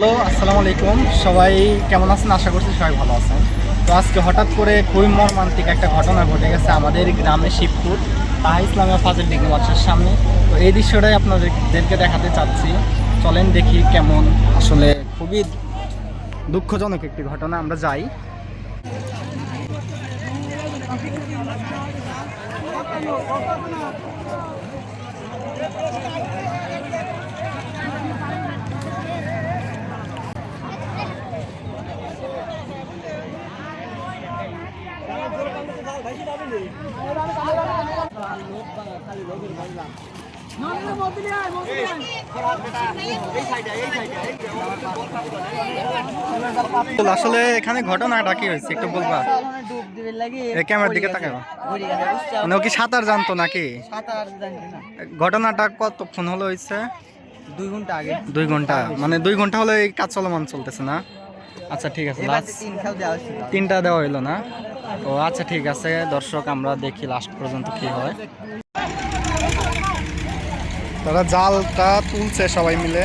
Hello, আসসালামু আলাইকুম। সবাই কেমন আছেন? আশা করছি সবাই ভালো আছেন। তো আজকে হঠাৎ করে খুবই মর্মান্তিক একটা ঘটনা ঘটে গেছে আমাদের গ্রামে শিবপুর তাহা ইসলামিয়া ফাজিল ডিগ্রি মার্চের সামনে। তো এই দৃশ্যটাই আপনাদেরকে দেখাতে চাচ্ছি। চলেন দেখি কেমন আসলে খুবই দুঃখজনক একটি ঘটনা আমরা যাই। আসলে এখানে ঘটনাটা কি হয়েছে? একটু বলবা। ক্যামেরার দিকে ঘুরে মানে ও কি সাঁতার জানতো নাকি? ঘটনাটা কতক্ষণ হলো হয়েছে? দুই ঘণ্টা আগে। দুই ঘণ্টা। মানে দুই ঘণ্টা হলো এই কাজ চলমান চলতেছে না? আচ্ছা ঠিক আছে তিনটা দেওয়া হইল না? ও আচ্ছা ঠিক আছে দর্শক আমরা দেখি লাস্ট পর্যন্ত কি হয়। তারা জালটা তুলছে সবাই মিলে।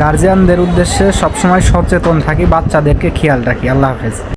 গার্জিয়ানদের উদ্দেশ্যে সবসময় সচেতন থাকি বাচ্চাদেরকে খেয়াল রাখি। আল্লাহ হাফেজ।